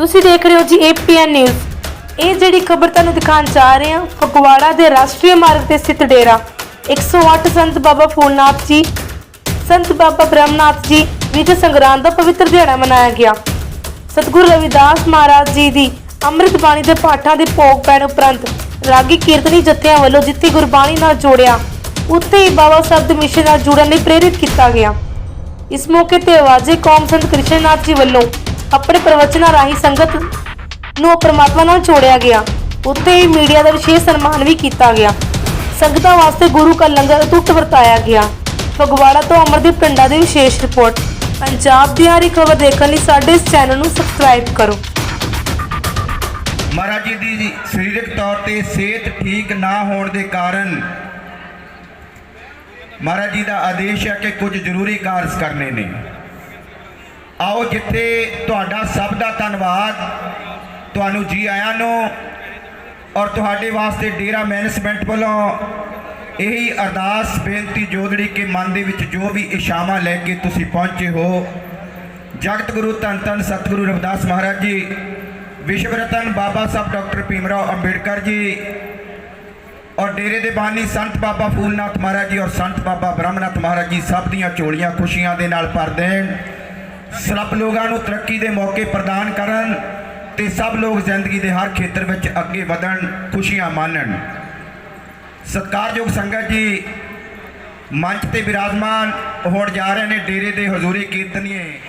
ਤੁਸੀਂ ਦੇਖ ਰਹੇ ਹੋ ਜੀ ਏਪੀਐਨ ਨਿਊਜ਼ ਇਹ ਜਿਹੜੀ ਖਬਰ ਤੁਹਾਨੂੰ ਦਿਖਾਉਣ ਜਾ ਰਹੇ ਹਾਂ, ਫਗਵਾੜਾ ਦੇ ਰਾਸ਼ਟਰੀ ਮਾਰਗ ਤੇ ਸਥਿਤ ਡੇਰਾ। 108 ਸੰਤ ਬਾਬਾ ਫੂਲਨਾਥ ਜੀ, ਸੰਤ ਬਾਬਾ ਬ੍ਰਹਮਨਾਥ ਜੀ ਵਿਜੇ ਸੰਗਰਾਂਦ ਦਾ ਪਵਿੱਤਰ ਦਿਹਾੜਾ ਮਨਾਇਆ ਗਿਆ। ਸਤਿਗੁਰੂ ਰਵਿਦਾਸ ਮਹਾਰਾਜ ਜੀ ਦੀ ਅੰਮ੍ਰਿਤ ਬਾਣੀ ਦੇ ਪਾਠਾਂ ਦੇ ਭੋਗ ਪੈਣ ਉਪਰੰਤ ਰਾਗੀ ਕੀਰਤਨੀ ਜੱਥਿਆਂ ਵੱਲੋਂ ਜਿੱਥੇ ਗੁਰਬਾਣੀ ਨਾਲ ਜੋੜਿਆ। ਉੱਥੇ ਹੀ ਬਾਬਾ ਸਾਹਿਬ ਦੇ ਮਿਸ਼ਨ ਨਾਲ ਜੁੜਨ ਲਈ ਪ੍ਰੇਰਿਤ ਕੀਤਾ ਗਿਆ। ਇਸ ਮੌਕੇ ਤੇ ਆਵਾਜ਼ੇ ਕੌਮ ਸੰਤ ਕ੍ਰਿਸ਼ਨਨਾਥ ਜੀ ਵੱਲੋਂ ਆਪਣੇ ਪ੍ਰਵਚਨਾਂ ਰਾਹੀਂ ਸੰਗਤ ਨੂੰ ਪ੍ਰਮਾਤਮਾ ਨਾਲ ਜੋੜਿਆ ਗਿਆ। ਉੱਥੇ ਹੀ ਮੀਡੀਆ ਦਾ ਵਿਸ਼ੇਸ਼ ਸਨਮਾਨ ਵੀ ਕੀਤਾ ਗਿਆ। ਸੰਗਤਾਂ ਵਾਸਤੇ ਗੁਰੂ ਕਾ ਲੰਗਰ ਅਟੁੱਟ ਵਰਤਾਇਆ ਗਿਆ। ਫਗਵਾੜਾ ਤੋਂ ਅਮਰਦੀਪ ਪਿੰਡਾ ਦੀ ਵਿਸ਼ੇਸ਼ ਰਿਪੋਰਟ। ਪੰਜਾਬ ਦੀ ਹਰ ਖਬਰ ਦੇਖਣ ਲਈ ਸਾਡੇ ਇਸ ਚੈਨਲ ਨੂੰ ਸਬਸਕ੍ਰਾਈਬ ਕਰੋ। ਮਹਾਰਾਜ ਜੀ ਦੀ ਸਰੀਰਕ ਤੌਰ ਤੇ ਸਿਹਤ ਠੀਕ ਨਾ ਹੋਣ ਦੇ ਕਾਰਨ ਮਹਾਰਾਜ ਜੀ ਦਾ ਆਦੇਸ਼ ਹੈ ਕਿ ਕੁਝ ਜ਼ਰੂਰੀ ਕਾਰਜ ਕਰਨੇ ਨੇ। ਆਓ ਜਿੱਥੇ ਤੁਹਾਡਾ ਸਭ ਦਾ ਧੰਨਵਾਦ। ਤੁਹਾਨੂੰ ਜੀ ਆਇਆਂ ਨੂੰ ਔਰ ਤੁਹਾਡੇ ਵਾਸਤੇ ਡੇਰਾ ਮੈਨੇਜਮੈਂਟ ਵੱਲੋਂ ਇਹੀ ਅਰਦਾਸ, ਬੇਨਤੀ ਜੋਦੜੀ ਕੇ ਮਨ ਦੇ ਵਿੱਚ ਜੋ ਵੀ ਇਸ਼ਾਵਾਂ ਲੈ ਕੇ ਤੁਸੀਂ ਪਹੁੰਚੇ ਹੋ। ਜਗਤ ਗੁਰੂ ਧੰਨ ਧੰਨ ਸਤਿਗੁਰੂ ਰਵਿਦਾਸ ਮਹਾਰਾਜ ਜੀ ਵਿਸ਼ਵ ਰਤਨ ਬਾਬਾ ਸਾਹਿਬ ਡਾਕਟਰ ਭੀਮਰਾਓ ਅੰਬੇਡਕਰ ਜੀ ਔਰ ਡੇਰੇ ਦੇ ਬਾਨੀ ਸੰਤ ਬਾਬਾ ਫੂਲਨਾਥ ਮਹਾਰਾਜ ਜੀ ਔਰ ਸੰਤ ਬਾਬਾ ਬ੍ਰਹਮਨਾਥ ਮਹਾਰਾਜ ਜੀ ਸਭ ਦੀਆਂ ਝੋਲੀਆਂ ਖੁਸ਼ੀਆਂ ਦੇ ਨਾਲ ਭਰ ਦੇਣ। ਸਭ ਲੋਕਾਂ ਨੂੰ ਤਰੱਕੀ ਦੇ ਮੌਕੇ ਪ੍ਰਦਾਨ ਕਰਨ ਤੇ ਸਭ ਲੋਕ ਜ਼ਿੰਦਗੀ ਦੇ ਹਰ ਖੇਤਰ ਵਿੱਚ ਅੱਗੇ ਵਧਣ, ਖੁਸ਼ੀਆਂ ਮਾਣਨ। ਸਤਿਕਾਰਯੋਗ ਸੰਗਤ ਜੀ, ਮੰਚ ਤੇ ਬਿਰਾਜਮਾਨ ਹੋਣ ਜਾ ਰਹੇ ਨੇ ਡੇਰੇ ਦੇ ਹਜ਼ੂਰੀ ਕੀਰਤਨੀਏ।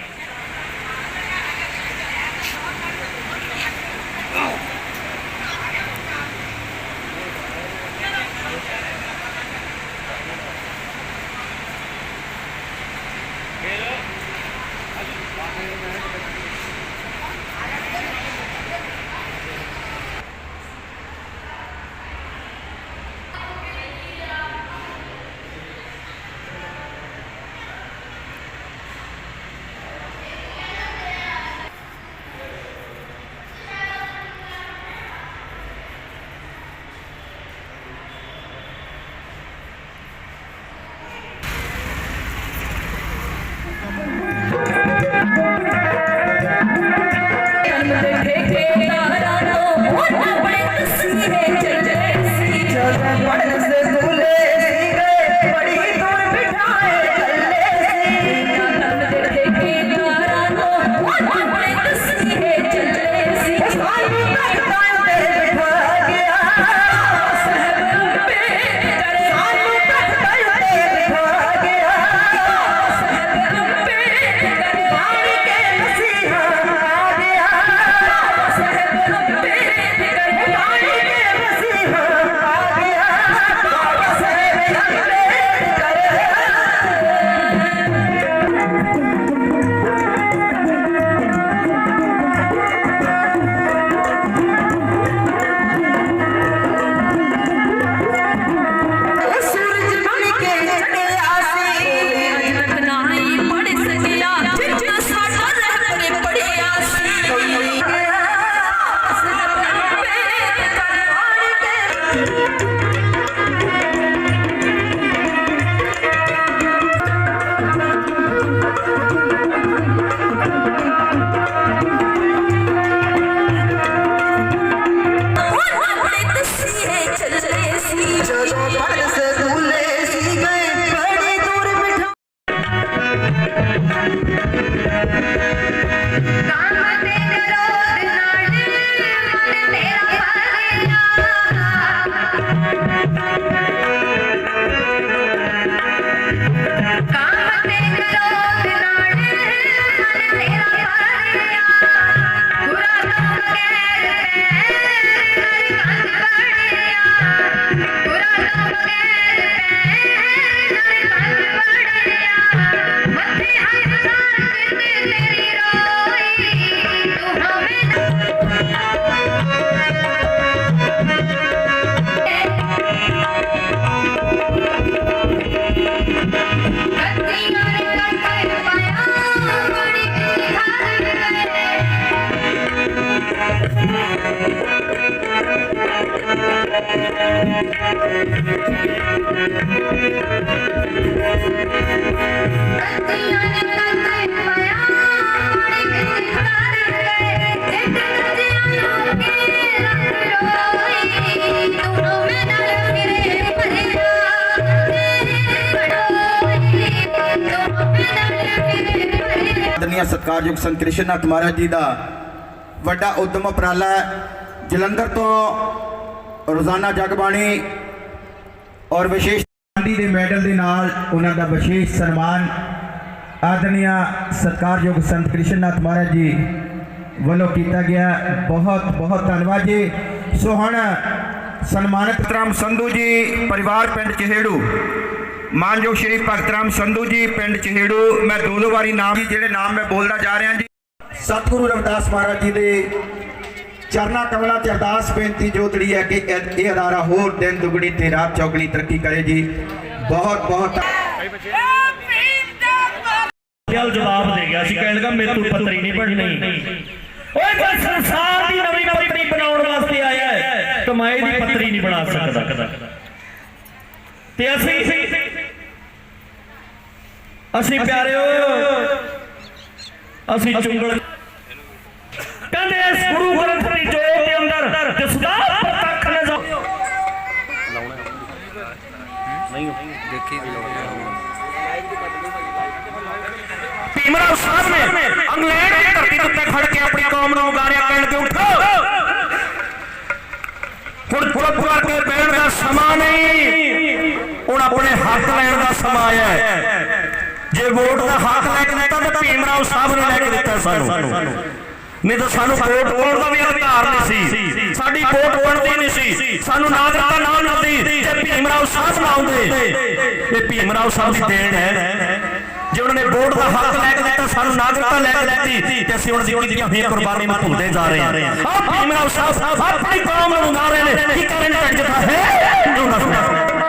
ਮਾਨਨੀਆ ਸਤਕਾਰਯੋਗ ਸੰਤ ਕ੍ਰਿਸ਼ਨਨਾਥ ਮਹਾਰਾਜ ਜੀ ਦਾ ਵੱਡਾ ਉਦਮ ਉਪਰਾਲਾ ਜਲੰਧਰ ਤੋਂ ਰੋਜ਼ਾਨਾ ਜਗਬਾਣੀ ਔਰ ਵਿਸ਼ੇਸ਼ ਗਾਂਧੀ ਦੇ ਮੈਡਲ ਦੇ ਨਾਲ ਉਹਨਾਂ ਦਾ ਵਿਸ਼ੇਸ਼ ਸਨਮਾਨ ਆਦਰਨੀय ਸਤਿਕਾਰਯੋਗ ਸੰਤ ਕ੍ਰਿਸ਼ਨਨਾਥ ਮਹਾਰਾਜ ਜੀ ਵੱਲੋਂ ਕੀਤਾ ਗਿਆ। ਬਹੁਤ ਬਹੁਤ ਧੰਨਵਾਦ ਜੀ। ਸੋ ਹੁਣ ਸਨਮਾਨਿਤ ਰਾਮ ਸੰਧੂ ਜੀ, ਪਰਿਵਾਰ ਪਿੰਡ ਚਹੇੜੂ। ਮਾਨਯੋਗ ਸ਼੍ਰੀ ਭਗਤ ਰਾਮ ਸੰਧੂ ਜੀ, ਪਿੰਡ ਚਹੇੜੂ। ਮੈਂ ਦੋ ਦੋ ਵਾਰੀ ਨਾਮ, ਜਿਹੜੇ ਨਾਮ ਮੈਂ ਬੋਲਦਾ ਜਾ ਰਿਹਾ ਜੀ। ਸਤਿਗੁਰੂ ਰਵਿਦਾਸ ਮਹਾਰਾਜ ਜੀ ਦੇ ਚਰਨਾ ਕਮਲਾ ਚ ਅਰਦਾਸ ਬੇਨਤੀ ਜੋਤੜੀ ਹੈ ਕਿ ਇਹ ਅਦਾਰਾ ਹੋਰ ਦਿਨ ਦੁਗਣੀ ਤੇ ਰਾਤ ਚੌਗਣੀ ਤਰੱਕੀ ਕਰੇ ਜੀ। ਬਹੁਤ ਬਹੁਤ ਚੱਲ ਜਵਾਬ ਦੇ ਗਿਆ ਸੀ, ਕਹਿਣ ਲੱਗਾ ਮੇਰੇ ਤੋਂ ਪੱਤਰੀ ਨਹੀਂ ਪੜਨੀ ਓਏ ਕੋਈ ਸੰਸਾਰ ਦੀ ਨਵੀਂ ਪੱਤਰੀ ਬਣਾਉਣ ਵਾਸਤੇ ਆਇਆ ਹੈ ਕਮਾਏ ਦੀ ਪੱਤਰੀ ਨਹੀਂ ਬਣਾ ਸਕਦਾ। ਤੇ ਅਸੀਂ ਅਸੀਂ ਪਿਆਰਿਓ, ਅਸੀਂ ਚੁੰਗਲ ਭੀਮਰਾਓ ਸਾਹਿਬ ਨੇ ਇੰਗਲੈਂਡ ਦੀ ਧਰਤੀ ਉੱਤੇ ਖੜ ਕੇ ਆਪਣੀ ਕੌਮ ਨੂੰ ਉਗਾਰਿਆ, ਕਹਿਣ ਕੇ ਉਠੋ! ਹੁਣ ਚੁੱਪ ਕਰਕੇ ਬਹਿਣ ਦਾ ਸਮਾਂ ਨਹੀਂ। ਹੁਣ ਆਪਣੇ ਹੱਕ ਲੈਣ ਦਾ ਸਮਾਂ ਆਇਆ ਹੈ। ਜੇ ਵੋਟ ਦਾ ਹੱਕ ਲੈ ਕੇ ਦਿੱਤਾ, ਤਾਂ ਭੀਮਰਾਓ ਸਾਹਿਬ ਨੇ ਲੈ ਕੇ ਦਿੱਤਾ ਸਾਨੂੰ। ਨਹੀਂ ਤਾਂ ਸਾਨੂੰ ਵੋਟ ਪਾਉਣ ਦਾ ਵੀ ਅਧਿਕਾਰ ਨਹੀਂ ਸੀ। ਸਾਡੀ ਵੋਟ ਬਣਦੀ ਨਹੀਂ ਸੀ। ਸਾਨੂੰ ਨਾਗਰਿਕਤਾ ਨਾ ਮਿਲਦੀ। ਜੇ ਭੀਮਰਾਓ ਸਾਹਿਬ ਨਾ ਆਉਂਦੇ ਇਹ ਭੀਮਰਾਓ ਸਾਹਿਬ ਦੀ ਦੇਣ ਹੈ। ਜੇ ਉਹਨਾਂ ਨੇ ਵੋਟ ਦਾ ਹੱਕ ਲੈ ਕੇ ਦਿੱਤਾ, ਸਾਨੂੰ ਨਾਗਰਿਕਤਾ ਲੈ ਕੇ ਦਿੱਤੀ, ਤੇ ਅਸੀਂ ਉਹਨਾਂ ਦੀ ਕੀਤੀਆਂ ਹੋਈਆਂ ਕੁਰਬਾਨੀਆਂ ਨੂੰ ਭੁੱਲਦੇ ਜਾ ਰਹੇ ਹਾਂ। ਆਹ ਭੀਮਰਾਓ ਸਾਹਿਬ ਆਪਣੀ ਕੌਮ ਨੂੰ ਉਗਾ ਰਹੇ ਨੇ ਕੀ ਕਰਨ ਦਾ ਜਿੱਥਾ ਹੈ?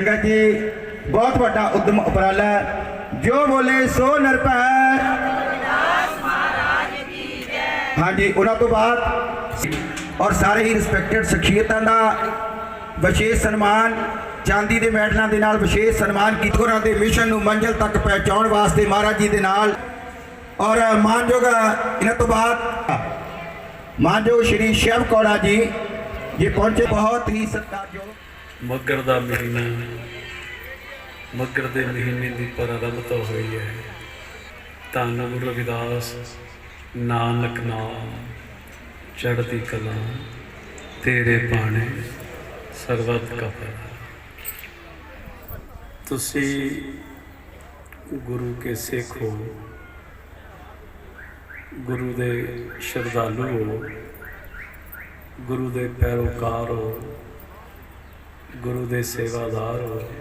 ਸੰਗਤ ਜੀ ਬਹੁਤ ਵੱਡਾ ਉਦਮ ਉਪਰਾਲਾ ਹੈ। ਜੋ ਬੋਲੇ ਸੋ ਨਿਰਭੈ ਹਾਂਜੀ ਉਹਨਾਂ ਤੋਂ ਬਾਅਦ ਔਰ ਸਾਰੇ ਹੀ ਰਿਸਪੈਕਟਡ ਸ਼ਖਸੀਅਤਾਂ ਦਾ ਵਿਸ਼ੇਸ਼ ਸਨਮਾਨ ਚਾਂਦੀ ਦੇ ਮੈਡਲਾਂ ਦੇ ਨਾਲ ਵਿਸ਼ੇਸ਼ ਸਨਮਾਨ ਕੀਤਾ ਉਹਨਾਂ ਦੇ ਮਿਸ਼ਨ ਨੂੰ ਮੰਜ਼ਿਲ ਤੱਕ ਪਹੁੰਚਾਉਣ ਵਾਸਤੇ ਮਹਾਰਾਜ ਜੀ ਦੇ ਨਾਲ ਔਰ ਮਾਨਯੋਗ ਇਹਨਾਂ ਤੋਂ ਬਾਅਦ ਮਾਨਯੋਗ ਸ਼੍ਰੀ ਸ਼ਿਵ ਕੌੜਾ ਜੀ ਜੀ ਪਹੁੰਚੇ ਬਹੁਤ ਹੀ ਸਤਿਕਾਰਯੋਗ ਮੱਗਰ ਦਾ ਮਹੀਨਾ, ਮੱਗਰ ਦੇ ਮਹੀਨੇ ਦੀ ਪ੍ਰਾਰੰਭਤਾ ਹੋਈ ਹੈ। ਧੰਨ ਗੁਰੂ ਰਵਿਦਾਸ ਨਾਨਕ ਨਾਮ, ਚੜ੍ਹਦੀ ਕਲਾ, ਤੇਰੇ ਬਾਣੇ ਸਰਬਤ ਕਪਰ ਤੁਸੀਂ ਗੁਰੂ ਕੇ ਸਿੱਖ ਹੋ, ਗੁਰੂ ਦੇ ਸ਼ਰਧਾਲੂ ਹੋ, ਗੁਰੂ ਦੇ ਪੈਰੋਕਾਰ ਹੋ ਗੁਰੂ ਦੇ ਸੇਵਾਦਾਰ ਹੋ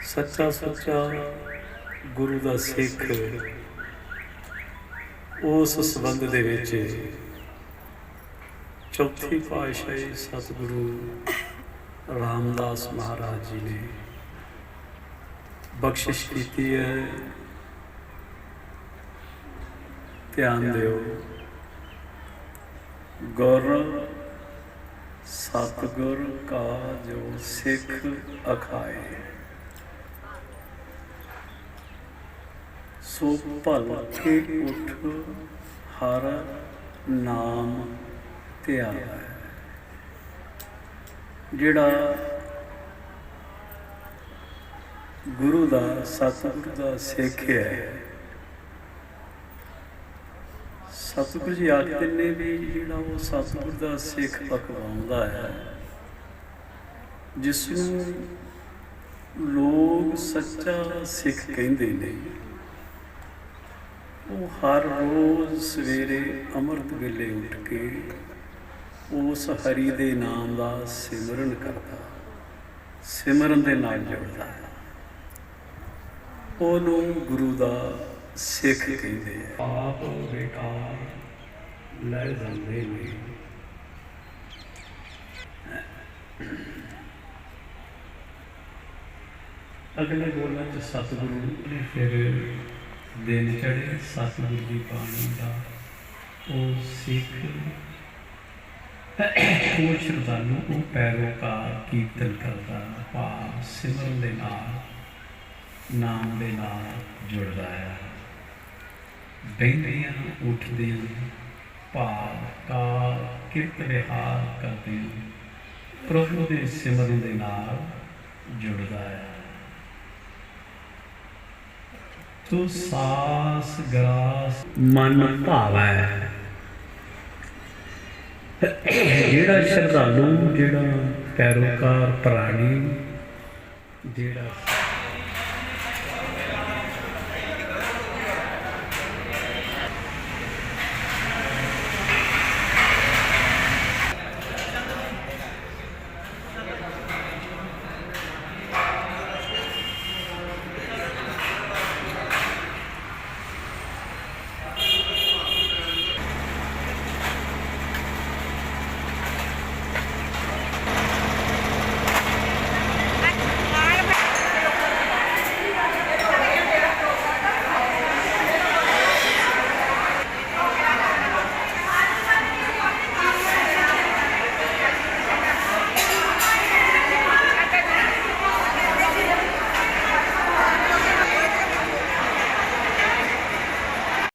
ਸੱਚਾ ਸੱਚਾ ਗੁਰੂ ਦਾ ਸਿੱਖ ਉਸ ਸੰਬੰਧ ਦੇ ਵਿੱਚ ਚੌਥੀ ਪਾਤਸ਼ਾਹੀ ਸਤਿਗੁਰੂ ਰਾਮਦਾਸ ਮਹਾਰਾਜ ਜੀ ਨੇ ਬਖਸ਼ਿਸ਼ ਕੀਤੀ ਹੈ। ਧਿਆਨ ਦਿਓ। ਗੁਰ ਸਤਿਗੁਰ ਕਾ ਜੋ ਸਿੱਖ ਅਖਾਏ। ਸੋ ਭਲ ਉਠ, ਹਰ ਨਾਮ ਧਿਆਏ। ਜਿਹੜਾ ਗੁਰੂ ਦਾ ਸਤਿਗੁਰ ਦਾ ਸਿੱਖ ਹੈ ਸਤਿਗੁਰੂ ਜੀ ਆਖਦੇ ਨੇ ਵੀ ਜਿਹੜਾ ਉਹ ਸਤਿਗੁਰ ਦਾ ਸਿੱਖ ਪਕਵਾਉਂਦਾ ਹੈ ਜਿਸ ਨੂੰ ਲੋਕ ਸੱਚਾ ਸਿੱਖ ਕਹਿੰਦੇ ਨੇ, ਉਹ ਹਰ ਰੋਜ਼ ਸਵੇਰੇ ਅੰਮ੍ਰਿਤ ਵੇਲੇ ਉੱਠ ਕੇ ਉਸ ਹਰੀ ਦੇ ਨਾਮ ਦਾ ਸਿਮਰਨ ਕਰਦਾ, ਸਿਮਰਨ ਦੇ ਨਾਲ ਜੁੜਦਾ ਹੈ। ਉਹਨੂੰ ਗੁਰੂ ਦਾ ਸਿੱਖ ਕਹਿੰਦੇ ਆ ਆਪ ਬੇਕਾਰ ਲੈ ਜਾਂਦੇ ਨੇ। ਅਗਲੇ ਬੋਲਾਂ ਚ ਸਤਿਗੁਰੂ ਨੇ ਫਿਰ ਦਿਨ ਚੜੇ ਸਤਿਗੁਰੂ ਦੀ ਬਾਣੀ ਦਾ ਉਹ ਸਿੱਖ, ਉਹ ਸ਼ਰਧਾਲੂ, ਉਹ ਪੈਰੋਕਾਰ ਕੀਰਤਨ ਕਰਦਾ, ਭਾਵ ਸਿਮਰਨ ਦੇ ਨਾਲ, ਨਾਮ ਦੇ ਨਾਲ ਜੁੜਦਾ ਹੈ। ਬੈਠਦਿਆਂ ਉੱਠਦਿਆਂ ਭਾਵ ਕਾ ਕਿਰਤ ਵਿਹਾਰ ਕਰਦੇ ਪ੍ਰਭੂ ਦੇ ਸਿਮਰਨ ਦੇ ਨਾਲ ਜੁੜਦਾ ਹੈ। ਤੋ ਸਾਸ ਗਰਾਸ ਮਨ ਭਾਵੈ। ਜਿਹੜਾ ਸ਼ਰਧਾਲੂ, ਜਿਹੜਾ ਪੈਰੋਕਾਰ ਪ੍ਰਾਣੀ, ਜਿਹੜਾ